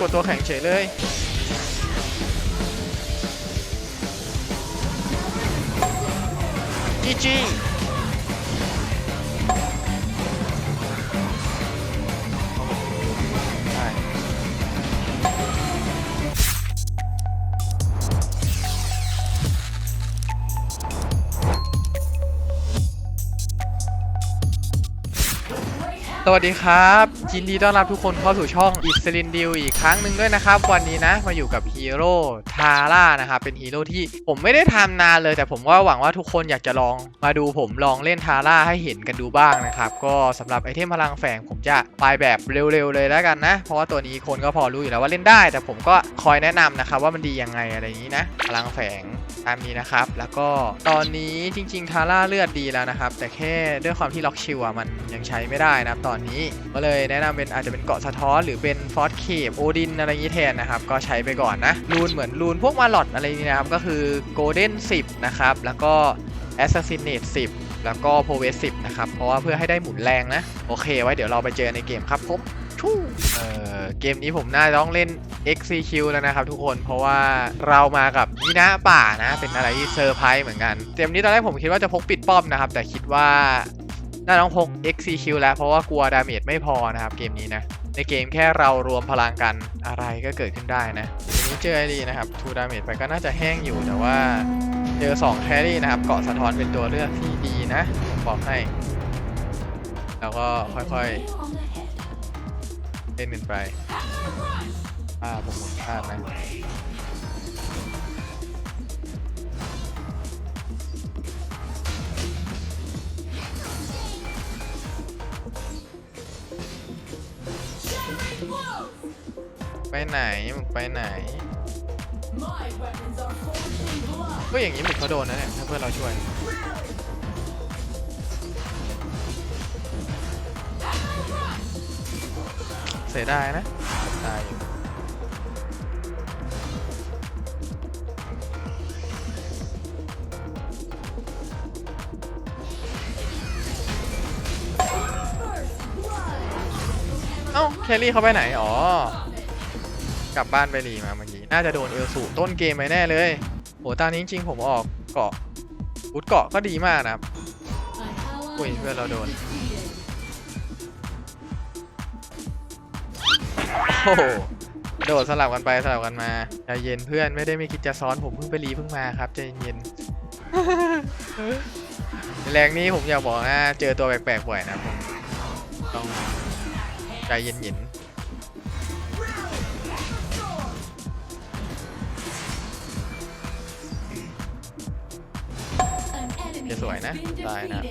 กดตัวแข็งเฉยเลย จีจี สวัสดีครับยินดีต้อนรับทุกคนเข้าสู่ช่องอิสลินดิวอีกครั้งหนึ่งด้วยนะครับ วันนี้นะมาอยู่กับฮีโร่ทาร่านะครับเป็นฮีโร่ที่ผมไม่ได้ทำนานเลย แต่ผมก็หวังว่าทุกคนอยากจะลองมาดูผมลองเล่นทาร่าให้เห็นกันดูบ้างนะครับก็สำหรับไอเทมพลังแฝงผมจะไปแบบเร็วๆเลยแล้วกันนะ เพราะว่าตัวนี้คนก็พอรู้อยู่แล้วว่าเล่นได้ แต่ผมก็คอยแนะนำนะครับว่ามันดียังไงอะไรอย่างนี้นะพลังแฝงตามนี้นะครับ แล้วก็ตอนนี้จริงๆทาร่าเลือดดีแล้วนะครับแต่แค่ด้วยความที่ล็อกชิลอะมันยังใช้ไม่ได้นะครับตอนนี้ ก็เลยแนะนำเป็นอาจจะเป็นเกาะสะท้อนหรือเป็นฟอสเคปโอดินอะไรย่างนี้แทนนะครับ ก็ใช้ไปก่อนนะรูนเหมือนรูนพวกมาลอดอะไรนี้นะครับ ก็คือโกลเด้น10 นะครับ แล้วก็แอสซัสซินเนต10 แล้วก็โพเวส10 นะครับ เพราะว่าเพื่อให้ได้หมุนแรงนะ โอเค ไว้เดี๋ยวเราไปเจอในเกมครับผมทู่เออเกมนี้ผมน่าต้องเล่น XCQ แล้วนะครับทุกคนเพราะว่าเรามากับมินะป่านะ เป็นอะไรที่เซอร์ไพรส์เหมือนกัน เกมนี้ตอนแรกผมคิดว่าจะพกปิดป้อมนะครับ แต่คิดว่า น่าต้องพก XCQ แล้วเพราะว่ากลัวดาเมจไม่พอนะครับเกมนี้นะ ในเกมแค่เรารวมพลังกันอะไรก็เกิดขึ้นได้นะทีนี้เจอไอรีนะครับทูดาเมจไปก็น่าจะแห้งอยู่แต่ว่าเจอ2แครี่นะครับเกาะสะท้อนเป็นตัวเลือกที่ดีนะผมบอกให้ แล้วก็ค่อยๆเล่นกันไปอ่าผมหมดพลาดนะ ไปไหนมึงไปไหนก็อย่างนี้หมึกเขาโดนนะเนี่ยถ้าเพื่อนเราช่วยเสียดายนะตายอยู่ เอ้าแคลรี่เขาไปไหน อ๋อ กลับบ้านไปรีมาเมื่อกี้ น่าจะโดนเอลสูต้นเกมไปแน่เลย โห ตอนนี้จริงๆผมออกเกาะบุดเกาะก็ดีมากนะครับ อุ้ยเพื่อนเราโดน โอ้โหโดดสลับกันไปสลับกันมาใจเย็นเพื่อนไม่ได้ไม่คิดจะซ้อนผมเพิ่งไปรีเพิ่งมาครับใจเย็นแรงนี้ผมอยากบอกนะเจอตัวแปลกๆบ่อยนะผมต้อง ใจเย็นๆจะสวยนะ ตายนะ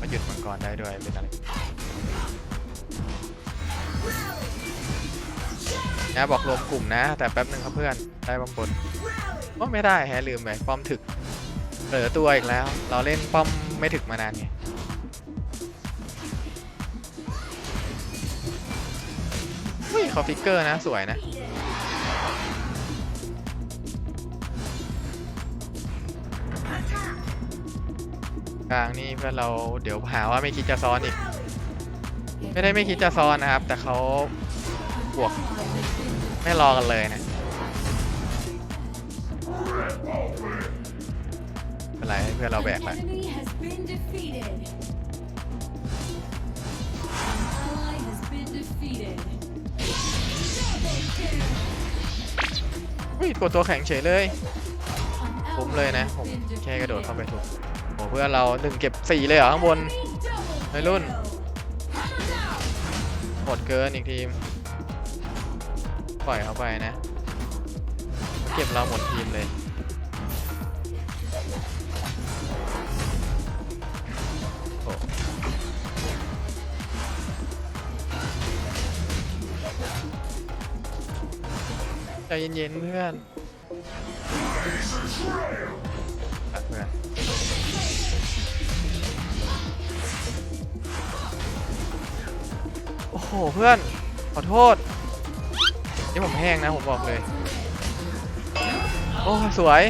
มาหยุดมังกรได้ด้วยเป็นอะไรนะบอกรวมกลุ่มนะ แต่แป๊บหนึ่งครับเพื่อน ได้บางบนก็ไม่ได้แฮลืมไปป้อมถึกเหลือตัวอีกแล้ว เราเล่นป้อมไม่ถึกมานานไง เฮ้ยขาฟิกเกอร์นะ สวยนะ กลางนี่เพื่อนเราเดี๋ยวหาว่าไม่คิดจะซ้อนอีก ไม่ได้ไม่คิดจะซ้อนนะครับ แต่เขาบวก ไม่รอกันเลยนะเป็นไรเพื่อนเราแบกละ วิ่งกดตัวแข็งเฉยเลยผมเลยนะผมแค่กระโดดเข้าไปถูกโอ้เพื่อนเราหนึ่งเก็บสี่เลยเหรอข้างบนในรุ่นหมดเกินอีกทีม ปล่อยเขาไปนะ เก็บเราหมดทีมเลย ใจเย็นๆเพื่อนอะเพื่อนโอ้โหเพื่อน ขอโทษ นี่ผมแห้งนะผมบอกเลย โอ้สวย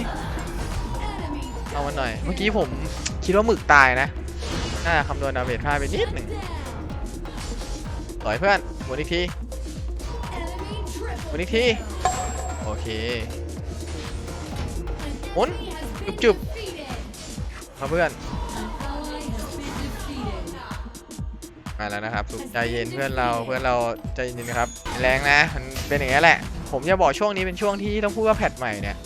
เอามันหน่อย เมื่อกี้ผมคิดว่าหมึกตายนะ น่าจะคำนวณดาเมจพลาดไปนิดหนึ่งสวยเพื่อนหมุนอีกทีวันนี้ที เคหมุนจุบมาเพื่อนมาแล้วนะครับใจเย็นเพื่อนเราเพื่อนเราใจเย็นนะครับแรงนะมันเป็นอย่างนี้แหละ ผมจะบอกช่วงนี้เป็นช่วงที่ต้องพูดว่าแพทใหม่เนี่ย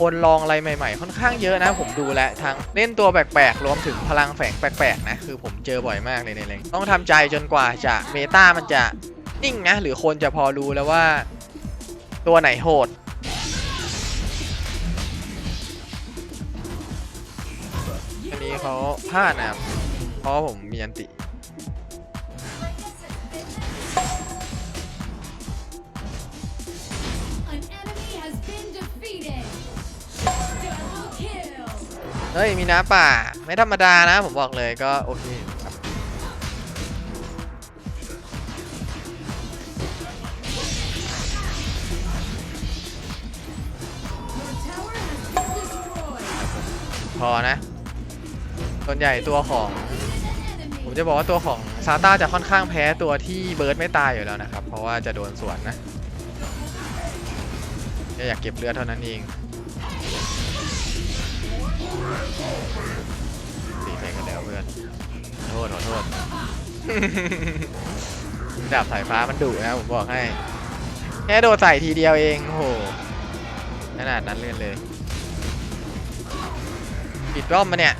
คนลองอะไรใหม่ๆ ค่อนข้างเยอะนะ ผมดูแลทั้งเล่นตัวแปลกๆ รวมถึงพลังแฝงแปลกๆ นะ คือผมเจอบ่อยมากเลยในเลงต้องทำใจจนกว่าจะเมตามันจะนิ่งนะ หรือคนจะพอรู้แล้วว่า ตัวไหนโหด เขาพลาดนะครับเพราะผมมีอันติเฮ้ย มีน้ำป่า ไม่ธรรมดานะ ผมบอกเลยก็โอเคครับพอนะ ส่วนใหญ่ตัวของ ผมจะบอกว่าตัวของซาต้าจะค่อนข้างแพ้ตัวที่เบิร์ดไม่ตายอยู่แล้วนะครับ เพราะว่าจะโดนสวนนะแค่อยากเก็บเลือดเท่านั้นเองตีไปกันแล้วเพื่อนขอโทษขอโทษดาบสายฟ้ามันดุนะผมบอกให้ แค่โดดใส่ทีเดียวเองโอ้โหขนาดนั้นเลยเลย ปิดรอมมาเนี่ย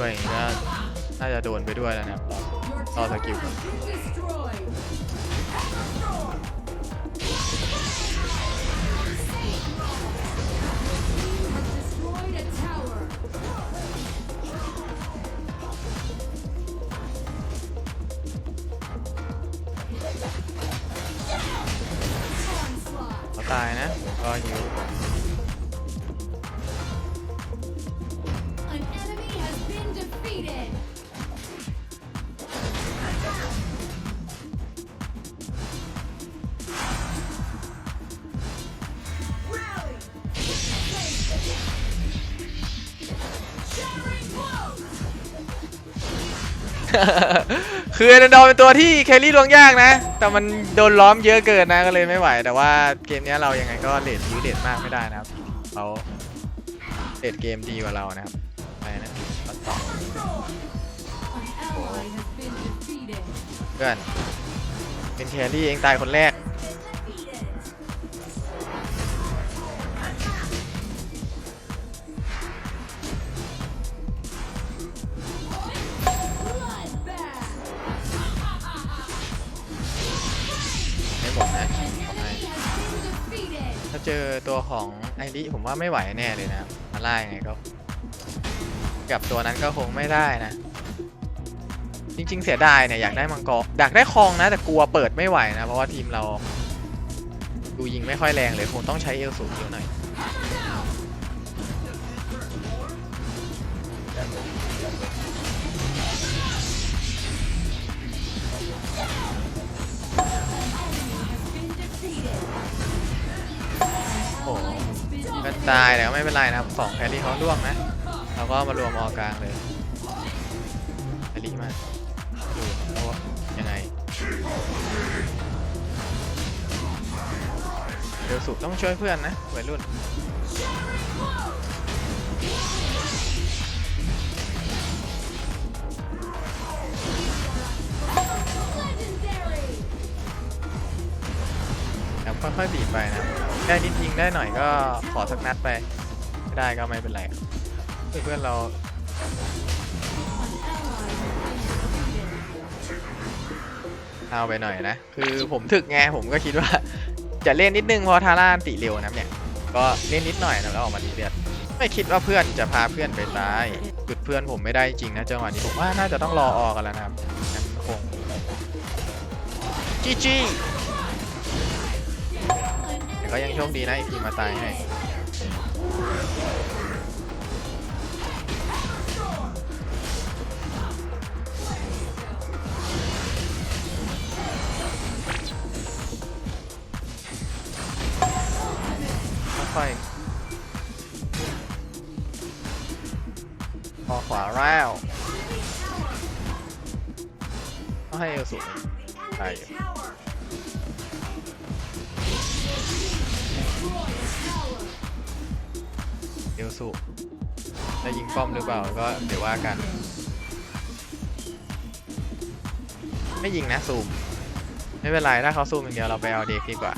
ด้อย่างนี้ก็น่าจะโดนไปด้วยแล้วเนี่ยต่อสกิลตายนะรออยู่ คือเอเดนดอร์เป็นตัวที่แครี่ลวงยากนะ แต่มันโดนล้อมเยอะเกินนะก็เลยไม่ไหว แต่ว่าเกมนี้เรายังไงก็เลดยื้อเลดมากไม่ได้นะครับเขาเลดเกมดีกว่าเรานะครับไปนะต่อเพื่อนเป็นแครี่เองตายคนแรก เจอตัวของไอริผมว่าไม่ไหวแน่เลยนะมาไล่ยังไงก็ กับตัวนั้นก็คงไม่ได้นะ จริง ๆ เสียดายเนี่ยอยากได้มังกรอยากได้คองนะ แต่กลัวเปิดไม่ไหวนะ เพราะว่าทีมเรา ดูยิงไม่ค่อยแรงเลยคงต้องใช้เอลสูงเยอะหน่อย ตายแต่ก็ไม่เป็นไรนะครับสองแครี่เขาล่วงนะเราก็มารวมออกลางเลยแครี่มาดูเขาว่ายังไงเดี๋ยวสุกต้องช่วยเพื่อนนะวัยรุ่นค่อยๆบีบไปนะ ได้นิดยิงได้หน่อยก็ขอสักนัดไป ไม่ได้ก็ไม่เป็นไรเพื่อนเราเอาไปหน่อยนะ คือผมถึกไงผมก็คิดว่า จะเล่นนิดนึงเพอทาร่าติเร็วนะเนี่ย ก็เล่นนิดหน่อยนะแล้วออกมาดีเลือดไม่คิดว่าเพื่อนจะพาเพื่อนไปตายหยุดเพื่อนผมไม่ได้จริงนะจังหวะนี้ผมว่าน่าจะต้องรอออกกันแล้วนะครับงั้นคงจีจี ก็ยังโชคดีนะอีกทีมาตายให้ค่อยพอขวาแล้วต้องให้เอลสูงไปอยู่ เอลสูจะยิงป้อมหรือเปล่าก็เดี๋ยวว่ากัน ไม่ยิงนะซูม ไม่เป็นไร ถ้าเขาซูมอย่างเดียวเราไปเอาเด็กดีกว่า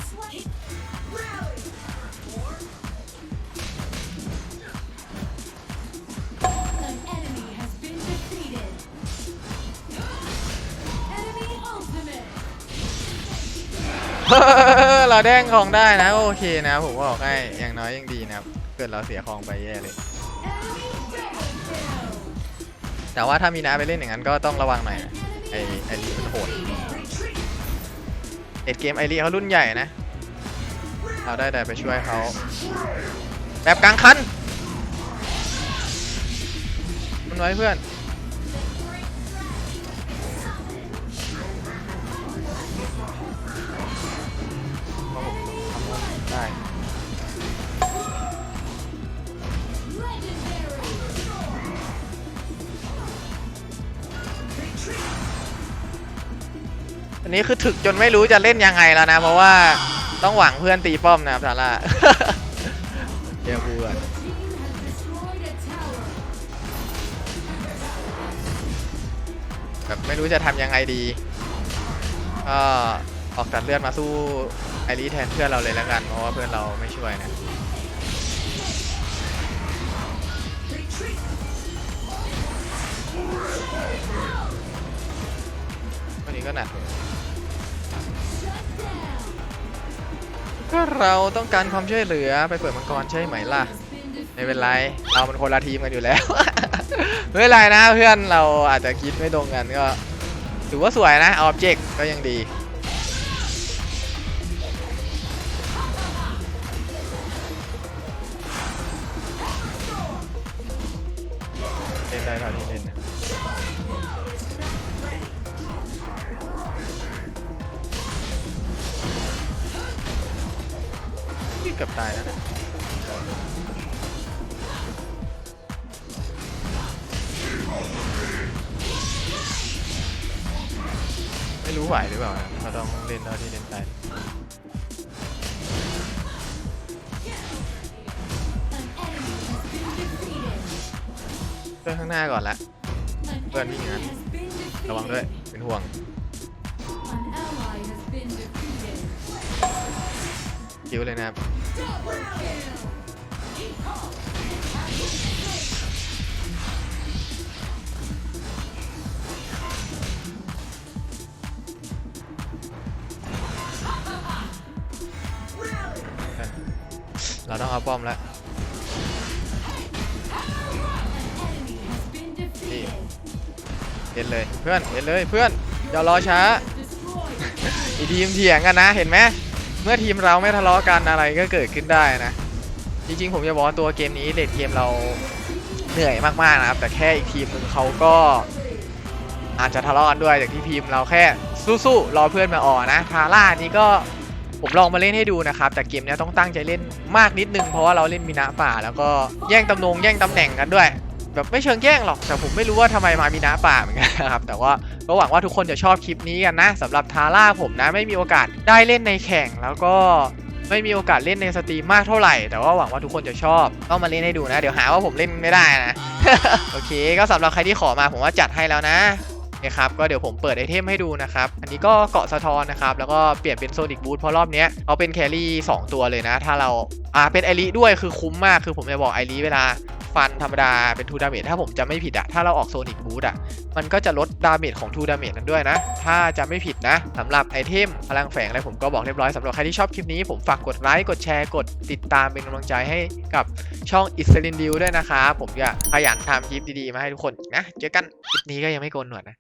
เราแดงของได้นะ โอเคนะ ผมบอกให้อย่างน้อยยังดีนะครับ เกิดเราเสียของไปแย่เลย แต่ว่าถ้ามีน้าไปเล่นอย่างนั้นก็ต้องระวังหน่อยนะไอไอรีมันโหดเอ็ดเกมไอรีเขารุ่นใหญ่นะ เราได้แต่ไปช่วยเขาแบบกลางคันมันไว้เพื่อนได้ อันนี้คือถึกจนไม่รู้จะเล่นยังไงแล้วนะ เพราะว่าต้องหวังเพื่อนตีป้อมนะครับทาร่าเดี๋ยวบูก่อน Team has destroyed a tower. แบบไม่รู้จะทำยังไงดีก็ออกตัดเลือดมาสู้ไอรีแทนเพื่อนเราเลยแล้วกัน เพราะว่าเพื่อนเราไม่ช่วยนะวั นนี้ก็หนักก็เราต้องการความช่วยเหลือไปเปิดมังกรใช่ไหมล่ะ ไม่เป็นไร เรามันคนละทีมกันอยู่แล้ว ไม่เป็นไรนะเพื่อนเราอาจจะคิดไม่ตรงกันก็ ถือว่าสวยนะออบเจกต์ก็ยังดี กืบตายนะไม่รู้ไหวหรือเปล่านะเราต้องเล่นเราที่เล่นได้เพื่อนข้างหน้าก่อนละเพื่อนวิ่งั้นระวังด้วยเป็นห่วงคิวเลยนะครับ เราต้องเอาป้อมแล้ว An enemy has been defeated. เห็นเลยเพื่อนเห็นเลยเพื่อนอย่ารอช้าอีทีมเถียงกันนะเห็นไหม เมื่อทีมเราไม่ทะเลาะกันอะไรก็เกิดขึ้นได้นะ จริงๆ ผมจะบอกตัวเกมนี้เลดเกมเราเหนื่อยมากๆนะครับ แต่แค่อีกทีมหนึ่งเขาก็อาจจะทะเลาะกันด้วยจากที่ทีมเราแค่สู้ๆรอเพื่อนมาอ่อนะทาร่านี่ก็ผมลองมาเล่นให้ดูนะครับ แต่เกมนี้ต้องตั้งใจเล่นมากนิดนึงเพราะว่าเราเล่นมีนาป่า แล้วก็แย่งตำแหน่งแย่งตำแหน่งกันด้วย แบบไม่เชิงแย่งหรอก แต่ผมไม่รู้ว่าทำไมมามีน้าป่าเหมือนกันนะครับ แต่ว่าก็หวังว่าทุกคนจะชอบคลิปนี้กันนะสำหรับทาร่าผมนะไม่มีโอกาสได้เล่นในแข่งแล้วก็ไม่มีโอกาสเล่นในสตรีมมากเท่าไหร่ แต่ว่าหวังว่าทุกคนจะชอบต้องมาเล่นให้ดูนะ เดี๋ยวหาว่าผมเล่นไม่ได้นะ โอเค ก็สำหรับใครที่ขอมาผมว่าจัดให้แล้วนะนะครับก็เดี๋ยวผมเปิดไอเทมให้ดูนะครับ อันนี้ก็เกาะสะท้อนนะครับ แล้วก็เปลี่ยนเป็นโซนิกบูทเพราะรอบนี้เอาเป็นแครี่2ตัวเลยนะ ถ้าเรา อ่าเป็นไอริด้วยคือคุ้มมากคือผมจะบอกไอริเวลาฟันธรรมดาเป็นทูดาเมจถ้าผมจะไม่ผิดอะถ้าเราออกโซนิกบูทอะมันก็จะลดดาเมจของทูดาเมจนั้นด้วยนะ ถ้าจะไม่ผิดนะสำหรับไอเทมพลังแฝงอะไรผมก็บอกเรียบร้อยสำหรับใครที่ชอบคลิปนี้ผมฝากกดไลค์กดแชร์กดติดตามเป็นกำลังใจให้กับช่องอิสลินดิวด้วยนะครับผมจะขยันทำคลิปดีๆ มาให้ทุกคนนะ เจอกันคลิปนี้ก็ยังไม่โกนหนวดนะ